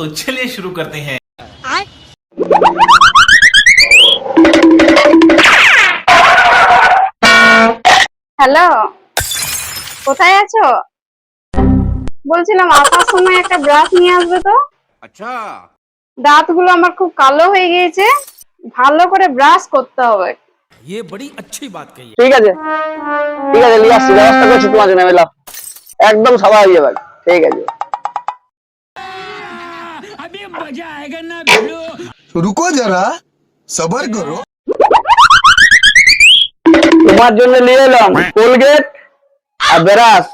तो चलिए शुरू करते हैं হ্যালো কোথায় আছো বলছিলাম আসার সময় একটা ব্রাশ নিয়ে আসবে তো अच्छा দাঁতগুলো আমার খুব কালো হয়ে গিয়েছে ভালো করে ব্রাশ করতে হবে ये बड़ी अच्छी बात कही है ঠিক আছে ঠিক আছে নিয়ে আসছি ব্যবস্থা করছি তোমার জন্য মেলা একদম সাদা হয়ে যাবে ঠিক আছে रुको जरा सबर करो তোমার জন্য নিয়ে এলাম কোলগেট আর ব্রাশ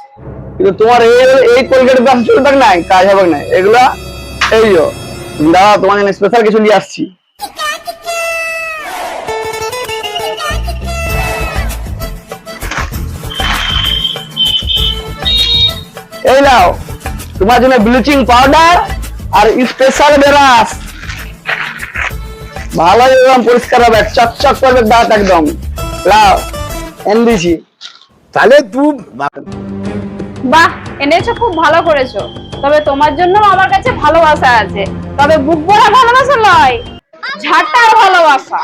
কিন্তু তোমার এই এই কোলগেট ব্রাশ চলবে না কাজ হবে না এগুলা এই যো দাদা তোমার জন্য স্পেশাল কিছু নিয়ে আসছি এই নাও তোমার জন্য ব্লিচিং পাউডার আর স্পেশাল ব্রাশ ভালো একদম পরিষ্কার হবে চকচক করবে দাঁত একদম। লাও তাহলে তুই বাহ এনেছো খুব ভালো করেছ। তবে তোমার জন্য আমার কাছে ভালোবাসা আছে। তবে বুক ভরা ভালোবাসা নয় ঝাঁটার ভালোবাসা।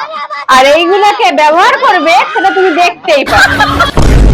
আর এইগুলোকে ব্যবহার করবে সেটা তুমি দেখতেই পাবে।